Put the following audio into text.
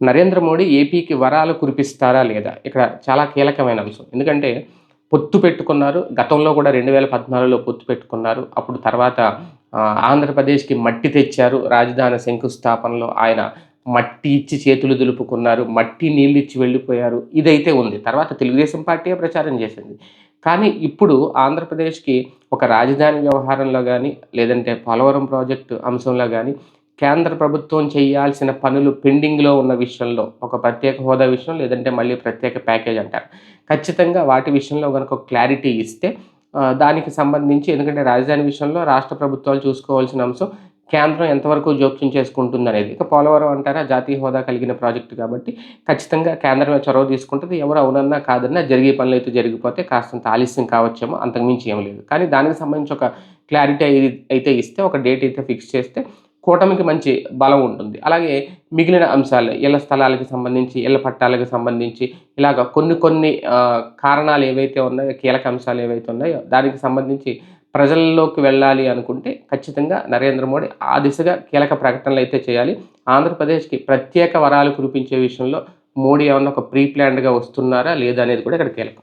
నరేంద్ర మోడీ ఏపీకి వరాలు కురిపిస్తారా లేదా? ఇక్కడ చాలా కీలకమైన అంశం. ఎందుకంటే పొత్తు పెట్టుకున్నారు. గతంలో కూడా రెండు వేల పద్నాలుగులో పొత్తు పెట్టుకున్నారు. అప్పుడు తర్వాత ఆంధ్రప్రదేశ్కి మట్టి తెచ్చారు. రాజధాని శంకుస్థాపనలో ఆయన మట్టి ఇచ్చి చేతులు దులుపుకున్నారు. మట్టి నీళ్ళు ఇచ్చి వెళ్ళిపోయారు. ఇదైతే ఉంది. తర్వాత తెలుగుదేశం పార్టీయే ప్రచారం చేసింది. కానీ ఇప్పుడు ఆంధ్రప్రదేశ్కి ఒక రాజధాని వ్యవహారంలో కానీ లేదంటే పోలవరం ప్రాజెక్టు అంశంలో కానీ కేంద్ర ప్రభుత్వం చేయాల్సిన పనులు పెండింగ్లో ఉన్న విషయంలో ఒక ప్రత్యేక హోదా విషయం లేదంటే మళ్ళీ ప్రత్యేక ప్యాకేజ్ అంటారు. ఖచ్చితంగా వాటి విషయంలో కనుక క్లారిటీ ఇస్తే దానికి సంబంధించి ఎందుకంటే రాజధాని విషయంలో రాష్ట్ర ప్రభుత్వాలు చూసుకోవాల్సిన అంశం కేంద్రం ఎంతవరకు జోక్యం చేసుకుంటుంది అనేది ఇక పోలవరం అంటారా జాతీయ హోదా కలిగిన ప్రాజెక్టు కాబట్టి ఖచ్చితంగా కేంద్రమే చొరవ తీసుకుంటుంది. ఎవరు అవునన్నా కాదన్నా జరిగే పనులు అయితే జరిగిపోతే కాస్తంత ఆలస్యం కావచ్చేమో అంతకుమించి ఏం లేదు. కానీ దానికి సంబంధించి ఒక క్లారిటీ అయితే ఇస్తే ఒక డేట్ అయితే ఫిక్స్ చేస్తే కూటమికి మంచి బలం ఉంటుంది. అలాగే మిగిలిన అంశాలు ఇళ్ళ స్థలాలకు సంబంధించి ఇళ్ళ పట్టాలకు సంబంధించి ఇలాగ కొన్ని కొన్ని కారణాలు ఏవైతే ఉన్నాయో కీలక అంశాలు ఏవైతే ఉన్నాయో దానికి సంబంధించి ప్రజల్లోకి వెళ్ళాలి అనుకుంటే ఖచ్చితంగా నరేంద్ర మోడీ ఆ దిశగా కీలక ప్రకటనలు అయితే చేయాలి. ఆంధ్రప్రదేశ్కి ప్రత్యేక వరాలు కురిపించే విషయంలో మోడీ ఏమన్నా ఒక ప్రీ ప్లాన్డ్గా వస్తున్నారా లేదా అనేది కూడా ఇక్కడ కీలకం.